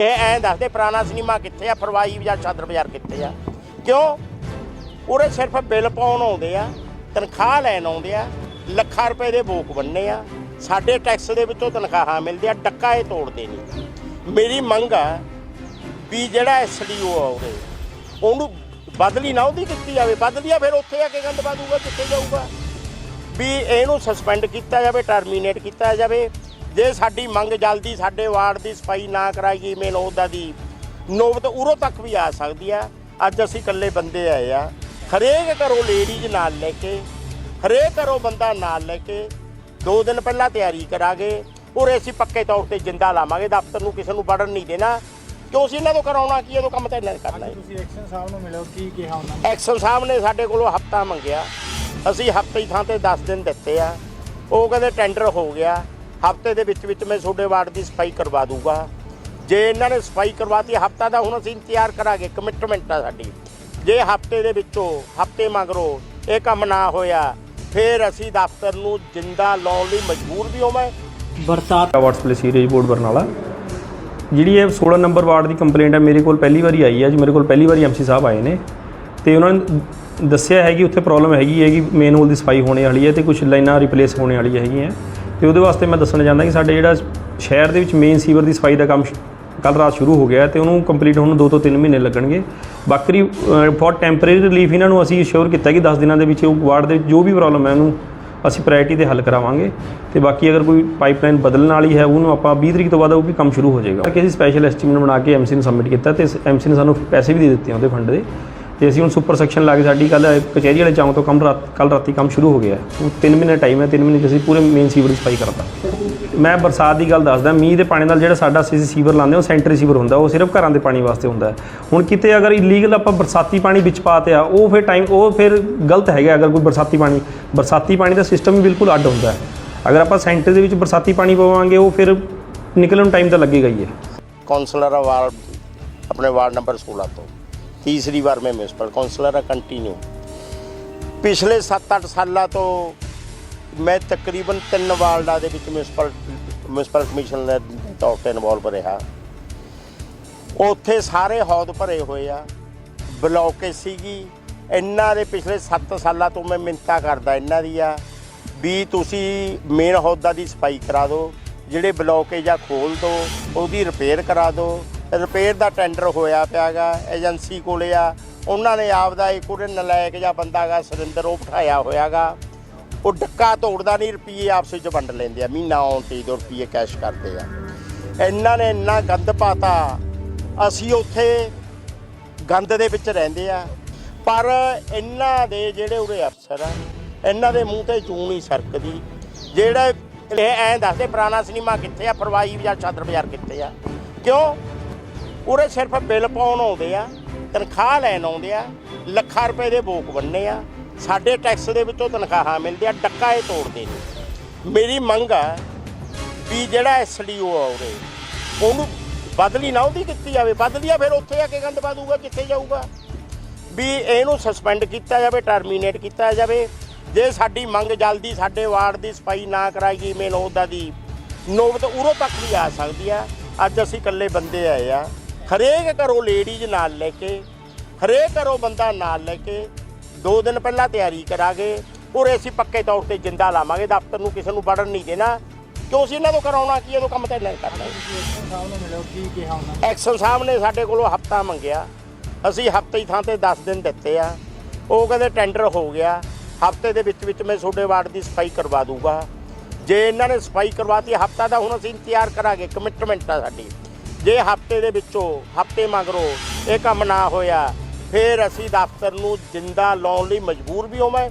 ਇਹ ਐਂ ਦੱਸਦੇ ਪੁਰਾਣਾ ਸਿਨੇਮਾ ਕਿੱਥੇ ਆ, ਫਰਵਾਈ ਜਾਂ ਚਾਦਰ ਬਾਜ਼ਾਰ ਕਿੱਥੇ ਆ? ਕਿਉਂ? ਉਰੇ ਸਿਰਫ ਬਿੱਲ ਪਾਉਣ ਆਉਂਦੇ ਆ, ਤਨਖਾਹ ਲੈਣ ਆਉਂਦੇ ਆ, ਲੱਖਾਂ ਰੁਪਏ ਦੇ ਬੋਕ ਬੰਨੇ ਆ। ਸਾਡੇ ਟੈਕਸ ਦੇ ਵਿੱਚੋਂ ਤਨਖਾਹਾਂ ਮਿਲਦੀ ਆ, ਡੱਕਾ ਇਹ ਤੋੜਦੇ ਨਹੀਂ। ਮੇਰੀ ਮੰਗ ਆ ਵੀ ਜਿਹੜਾ ਐਸਡੀਓ ਆ ਉਰੇ, ਉਹਨੂੰ ਬਦਲੀ ਨਾ ਉਹਦੀ ਕੀਤੀ ਜਾਵੇ। ਬਦਲੀ ਆ ਫਿਰ ਉੱਥੇ ਆ ਕੇ ਗੰਦ ਬਾਦੂਗਾ, ਕਿੱਥੇ ਜਾਊਗਾ? ਵੀ ਇਹਨੂੰ ਸਸਪੈਂਡ ਕੀਤਾ ਜਾਵੇ ਟਰਮੀਨੇਟ ਕੀਤਾ ਜਾਵੇ ਜੇ ਸਾਡੀ ਮੰਗ ਜਲਦੀ ਸਾਡੇ ਵਾਰਡ ਦੀ ਸਫ਼ਾਈ ਨਾ ਕਰਾਈ ਮੇਨ ਉਹਦਾ ਦੀ ਨੋਬਤ ਉਰੋਂ ਤੱਕ ਵੀ ਆ ਸਕਦੀ ਆ। ਅੱਜ ਅਸੀਂ ਇਕੱਲੇ ਬੰਦੇ ਆਏ ਆ। ਹਰੇਕ ਘਰੋਂ ਲੇਡੀਜ਼ ਨਾਲ ਲੈ ਕੇ ਹਰੇਕ ਘਰੋਂ ਬੰਦਾ ਨਾਲ ਲੈ ਕੇ ਦੋ ਦਿਨ ਪਹਿਲਾਂ ਤਿਆਰੀ ਕਰਾਂਗੇ ਔਰ ਅਸੀਂ ਪੱਕੇ ਤੌਰ ਤੇ ਜਿੰਦਾ ਲਾਵਾਂਗੇ ਦਫ਼ਤਰ ਨੂੰ ਕਿਸੇ ਨੂੰ ਵੜਨ ਨਹੀਂ ਦੇਣਾ। ਕਿਉਂ ਅਸੀਂ ਇਹਨਾਂ ਤੋਂ ਕਰਾਉਣਾ ਕੀ ਇਹਦੋਂ ਕੰਮ ਤਾਂ ਇਹਨਾਂ ਨੇ ਕਰਨਾ ਹੈ। ਤੁਸੀਂ ਐਕਸ਼ਨ ਸਾਹਿਬ ਨੂੰ ਮਿਲਿਓ ਕੀ ਕਿਹਾ ਉਹਨਾਂ ਨੇ? ਐਕਸਲ ਸਾਹਿਬ ਨੇ ਸਾਡੇ ਕੋਲੋਂ ਹਫਤਾ ਮੰਗਿਆ। ਅਸੀਂ ਹਫ਼ਤੇ ਦੀ ਥਾਂ ਤੇ 10 ਦਿਨ ਦਿੱਤੇ ਆ। ਉਹ ਕਹਿੰਦੇ ਟੈਂਡਰ ਹੋ ਗਿਆ। ਹਫ਼ਤੇ ਦੇ ਵਿੱਚ ਵਿੱਚ ਮੈਂ ਤੁਹਾਡੇ ਵਾਰਡ ਦੀ ਸਫ਼ਾਈ ਕਰਵਾ ਦੂੰਗਾ। ਜੇ ਇਹਨਾਂ ਨੇ ਸਫ਼ਾਈ ਕਰਵਾਤੀ, ਹਫਤਾ ਦਾ ਹੁਣ ਅਸੀਂ ਇੰਤਜ਼ਾਰ ਕਰਾਂਗੇ ਕਮਿਟਮੈਂਟ ਆ ਸਾਡੀ। ਜੇ ਹਫ਼ਤੇ ਦੇ ਵਿੱਚੋਂ ਹਫ਼ਤੇ ਮਗਰੋਂ ਇਹ ਕੰਮ ਨਾ ਹੋਇਆ, ਫਿਰ ਅਸੀਂ ਦਫ਼ਤਰ ਨੂੰ ਜਿੰਦਾ ਲਾਉਣ ਲਈ ਮਜਬੂਰ ਵੀ ਹੋਵਾਂ। ਬਰਸਾਤ ਵਾਟਸ ਪਲੇ ਸੀਰੇਜ ਬੋਰਡ ਬਰਨਾਲਾ? ਜਿਹੜੀ ਇਹ 16 ਨੰਬਰ ਵਾਰਡ ਦੀ ਕੰਪਲੇਂਟ ਹੈ ਮੇਰੇ ਕੋਲ ਪਹਿਲੀ ਵਾਰੀ ਆਈ ਹੈ ਜੀ, ਮੇਰੇ ਕੋਲ ਪਹਿਲੀ ਵਾਰੀ ਐਮਸੀ ਸਾਹਿਬ ਆਏ ਨੇ। ਤੇ ਉਹਨਾਂ ਨੇ ਦੱਸਿਆ ਹੈ ਕਿ ਉੱਥੇ ਪ੍ਰੋਬਲਮ ਹੈਗੀ ਹੈ ਕਿ ਮੇਨ ਹੋਲ ਦੀ ਸਫ਼ਾਈ ਹੋਣੇ ਵਾਲੀ ਹੈ ਤੇ ਕੁਝ ਲਾਈਨਾਂ ਰਿਪਲੇਸ ਹੋਣੇ ਵਾਲੀ ਹੈਗੀਆਂ। ਤੇ ਉਹਦੇ ਵਾਸਤੇ ਮੈਂ ਦੱਸਣਾ ਚਾਹੁੰਦਾ ਕਿ ਸਾਡੇ ਜਿਹੜਾ ਸ਼ਹਿਰ ਦੇ ਵਿੱਚ ਮੇਨ ਸੀਵਰ ਦੀ ਸਫ਼ਾਈ ਦਾ ਕੰਮ ਕੱਲ ਰਾਤ ਸ਼ੁਰੂ ਹੋ ਗਿਆ ਹੈ ਤੇ ਉਹਨੂੰ ਕੰਪਲੀਟ ਹੋਣ ਨੂੰ 2 ਤੋਂ 3 ਮਹੀਨੇ ਲੱਗਣਗੇ। ਬਾਕੀ ਫॉर ਟੈਂਪਰੇਰੀ ਰਿਲੀਫ ਇਹਨਾਂ ਨੂੰ ਅਸੀਂ ਅਸ਼ੋਰ ਕੀਤਾ ਕਿ 10 ਦਿਨਾਂ ਦੇ ਵਿੱਚ ਉਹ ਵਾਰਡ ਦੇ ਜੋ ਵੀ ਪ੍ਰੋਬਲਮ ਹੈ ਉਹਨੂੰ ਅਸੀਂ ਪ੍ਰਾਇੋਰਟੀ ਤੇ ਹੱਲ ਕਰਾਵਾਂਗੇ। ਤੇ ਬਾਕੀ ਅਗਰ ਕੋਈ ਪਾਈਪਲਾਈਨ ਬਦਲਣ ਵਾਲੀ ਹੈ, ਉਹਨੂੰ ਆਪਾਂ 20 ਤਰੀਕ ਤੋਂ ਬਾਅਦ ਉਹ ਵੀ ਕੰਮ ਸ਼ੁਰੂ ਹੋ ਜਾਏਗਾ। ਕਿ ਅਸੀਂ ਸਪੈਸ਼ਲ ਐਸਟੀਮੇਟ ਬਣਾ ਕੇ ਐਮਸੀ ਨੂੰ ਸਬਮਿਟ ਕੀਤਾ ਤੇ ਐਮਸੀ ਨੇ ਸਾਨੂੰ ਪੈਸੇ ਵੀ ਦੇ ਦਿੱਤੇ ਉਹਦੇ ਫੰਡ ਦੇ। ਤੇ ਅਸੀਂ ਹੁਣ ਸੁਪਰ ਸੈਕਸ਼ਨ ਲਾ ਕੇ ਸਾਡੀ ਕੱਲ ਕਚਹਿਰੀ ਵਾਲੇ ਚੌਂਕ ਤੋਂ ਕੰਮ ਰਾਤ ਕੱਲ ਰਾਤੀ ਕੰਮ ਸ਼ੁਰੂ ਹੋ ਗਿਆ ਉਹ 3 ਮਹੀਨੇ ਟਾਈਮ ਹੈ 3 ਮਹੀਨੇ 'ਚ ਅਸੀਂ ਪੂਰੇ ਮੇਨ ਸੀਵਰ ਦੀ ਸਫ਼ਾਈ ਕਰਦਾ ਮੈਂ ਬਰਸਾਤ ਦੀ ਗੱਲ ਦੱਸਦਾ, ਮੀਂਹ ਦੇ ਪਾਣੀ ਨਾਲ ਜਿਹੜਾ ਸਾਡਾ ਅਸੀਂ ਸੀਵਰ ਲਾਉਂਦੇ ਉਹ ਸੈਂਟਰੀ ਸੀਵਰ ਹੁੰਦਾ, ਉਹ ਸਿਰਫ ਘਰਾਂ ਦੇ ਪਾਣੀ ਵਾਸਤੇ ਹੁੰਦਾ ਹੁਣ ਕਿਤੇ ਅਗਰ ਇਲੀਗਲ ਆਪਾਂ ਬਰਸਾਤੀ ਪਾਣੀ ਵਿੱਚ ਪਾਤੇ ਆ, ਉਹ ਫਿਰ ਟਾਈਮ ਉਹ ਫਿਰ ਗਲਤ ਹੈਗਾ, ਅਗਰ ਕੋਈ ਬਰਸਾਤੀ ਪਾਣੀ ਬਰਸਾਤੀ ਪਾਣੀ ਦਾ ਸਿਸਟਮ ਵੀ ਬਿਲਕੁਲ ਅੱਡ ਹੁੰਦਾ ਅਗਰ ਆਪਾਂ ਸੈਂਟਰ ਦੇ ਵਿੱਚ ਬਰਸਾਤੀ ਪਾਣੀ ਪਾਵਾਂਗੇ, ਉਹ ਫਿਰ ਨਿਕਲਣ ਟਾਈਮ ਤਾਂ ਲੱਗੇਗਾ ਹੀ ਹੈ। ਕੌਂਸਲਰ ਆ ਵਾਰਡ, ਆਪਣੇ ਵਾਰਡ ਨੰਬਰ 16 ਤੋਂ। ਤੀਸਰੀ ਵਾਰ ਮੈਂ ਮਿਊਨਿਸਪਲ ਕਾਉਂਸਲਰ ਆ ਕੰਟੀਨਿਊ ਪਿਛਲੇ 7-8 ਸਾਲਾਂ ਤੋਂ ਮੈਂ ਤਕਰੀਬਨ ਤਿੰਨ ਵਾਰਡਾਂ ਦੇ ਵਿੱਚ ਮਿਊਨਿਸਪਲ ਮਿਊਨਿਸਪਲ ਕਮਿਸ਼ਨ ਦੇ ਤੌਰ ਤੇ ਇਨਵੋਲਵ ਰਿਹਾ। ਉੱਥੇ ਸਾਰੇ ਹੌਦ ਭਰੇ ਹੋਏ ਆ, ਬਲੌਕੇ ਸੀਗੀ। ਇਹਨਾਂ ਦੇ ਪਿਛਲੇ 7 ਸਾਲਾਂ ਤੋਂ ਮੈਂ ਮਿੰਤਾ ਕਰਦਾ ਇਹਨਾਂ ਦੀ ਆ, ਵੀ ਤੁਸੀਂ ਮੇਨ ਹੌਦਾ ਦੀ ਸਫ਼ਾਈ ਕਰਾ ਦਿਓ, ਜਿਹੜੇ ਬਲੌਕੇ ਜਾਂ ਖੋਲ ਦਿਓ, ਉਹਦੀ ਰਿਪੇਅਰ ਕਰਾ ਦਿਓ। ਰਿਪੇਅਰ ਦਾ ਟੈਂਡਰ ਹੋਇਆ ਪਿਆਗਾ ਏਜੰਸੀ ਕੋਲੇ ਆ। ਉਹਨਾਂ ਨੇ ਆਪ ਦਾ ਇੱਕ ਉਹਦੇ ਨਲਾਇਕ ਜਾਂ ਬੰਦਾਗਾ ਸੁਰਿੰਦਰ, ਉਹ ਬਿਠਾਇਆ ਹੋਇਆਗਾ। ਉਹ ਡੱਕਾ ਤੋੜਦਾ ਨਹੀਂ, ਰੁਪਈਏ ਆਪਸ ਵਿੱਚ ਵੰਡ ਲੈਂਦੇ ਆ। ਮਹੀਨਾ ਆਉਣ ਤੇ ਦੋ ਰੁਪਈਏ ਕੈਸ਼ ਕਰਦੇ ਆ। ਇਹਨਾਂ ਨੇ ਇੰਨਾ ਗੰਦ ਪਾਤਾ, ਅਸੀਂ ਉੱਥੇ ਗੰਦ ਦੇ ਵਿੱਚ ਰਹਿੰਦੇ ਆ। ਪਰ ਇਹਨਾਂ ਦੇ ਜਿਹੜੇ ਉਰੇ ਅਫਸਰ ਆ, ਇਹਨਾਂ ਦੇ ਮੂੰਹ ਤੇ ਚੂਣ ਹੀ ਸਰਕਦੀ। ਜਿਹੜਾ ਇਹ ਐਂ ਦੱਸਦੇ, ਪੁਰਾਣਾ ਸਿਨੇਮਾ ਕਿੱਥੇ ਆ? ਫਰਵਾਈ ਜਾਂ ਚਾਦਰ ਬਾਜ਼ਾਰ ਕਿੱਥੇ ਆ? ਕਿਉਂ? ਉਰੇ ਸਿਰਫ ਬਿੱਲ ਪਾਉਣ ਆਉਂਦੇ ਆ, ਤਨਖਾਹ ਲੈਣ ਆਉਂਦੇ ਆ, ਲੱਖਾਂ ਰੁਪਏ ਦੇ ਬੋਕ ਬੰਨੇ ਆ। ਸਾਡੇ ਟੈਕਸ ਦੇ ਵਿੱਚੋਂ ਤਨਖਾਹਾਂ ਮਿਲਦੇ ਆ, ਡੱਕਾ ਇਹ ਤੋੜਦੇ ਨੇ। ਮੇਰੀ ਮੰਗ ਆ ਵੀ ਜਿਹੜਾ ਐਸਡੀਓ ਆ ਉਰੇ, ਉਹਨੂੰ ਬਦਲੀ ਨਾ ਉਹਦੀ ਕੀਤੀ ਜਾਵੇ। ਬਦਲੀ ਆ, ਫਿਰ ਉੱਥੇ ਆ ਕੇ ਗੰਦ ਬਾਦੂਗਾ ਕਿੱਥੇ ਜਾਊਗਾ? ਵੀ ਇਹਨੂੰ ਸਸਪੈਂਡ ਕੀਤਾ ਜਾਵੇ ਟਰਮੀਨੇਟ ਕੀਤਾ ਜਾਵੇ। ਜੇ ਸਾਡੀ ਮੰਗ ਜਲਦੀ ਸਾਡੇ ਵਾਰਡ ਦੀ ਸਫ਼ਾਈ ਨਾ ਕਰਾਈ ਮੇਨ ਉਹਦਾ ਦੀ, ਨੋਬਤ ਉਰੋਂ ਤੱਕ ਵੀ ਆ ਸਕਦੀ ਆ। ਅੱਜ ਅਸੀਂ ਇਕੱਲੇ ਬੰਦੇ ਆਏ ਆ। ਹਰੇਕ ਘਰੋਂ ਲੇਡੀਜ਼ ਨਾਲ ਲੈ ਕੇ ਹਰੇਕ ਘਰੋਂ ਬੰਦਾ ਨਾਲ ਲੈ ਕੇ ਦੋ ਦਿਨ ਪਹਿਲਾਂ ਤਿਆਰੀ ਕਰਾਂਗੇ ਔਰ ਅਸੀਂ ਪੱਕੇ ਤੌਰ ਤੇ ਜਿੰਦਾ ਲਾਵਾਂਗੇ ਦਫ਼ਤਰ ਨੂੰ ਕਿਸੇ ਨੂੰ ਵੜਨ ਨਹੀਂ ਦੇਣਾ। ਕਿਉਂ ਅਸੀਂ ਇਹਨਾਂ ਤੋਂ ਕਰਾਉਣਾ ਕੀ ਇਹਦੋਂ ਕੰਮ ਤਾਂ ਇਹਨਾਂ ਨੇ ਕਰਨਾ ਹੈ। ਐਕਸ਼ਨ ਸਾਹਿਬ ਨੂੰ? ਸਾਡੇ ਕੋਲੋਂ ਹਫਤਾ ਮੰਗਿਆ। ਅਸੀਂ ਹਫ਼ਤੇ ਦੀ ਥਾਂ ਤੇ 10 ਦਿਨ ਦਿੱਤੇ ਆ। ਉਹ ਕਹਿੰਦੇ ਟੈਂਡਰ ਹੋ ਗਿਆ। ਹਫ਼ਤੇ ਦੇ ਵਿੱਚ ਵਿੱਚ ਮੈਂ ਤੁਹਾਡੇ ਵਾਰਡ ਦੀ ਸਫ਼ਾਈ ਕਰਵਾ ਦੂੰਗਾ। ਜੇ ਇਹਨਾਂ ਨੇ ਸਫ਼ਾਈ ਕਰਵਾਤੀ ਹਫਤਾ ਦਾ ਹੁਣ ਅਸੀਂ ਇੰਤਜ਼ਾਰ ਕਰਾਂਗੇ। ਕਮਿਟਮੈਂਟ ਆ ਸਾਡੀ। ਜੇ ਹਫ਼ਤੇ ਦੇ ਵਿੱਚੋਂ ਹਫ਼ਤੇ ਮਗਰੋਂ ਇਹ ਕੰਮ ਨਾ ਹੋਇਆ, ਫਿਰ ਅਸੀਂ ਦਫ਼ਤਰ ਨੂੰ ਜਿੰਦਾ ਲਾਉਣ ਲਈ ਮਜਬੂਰ ਵੀ ਹੋਵਾਂ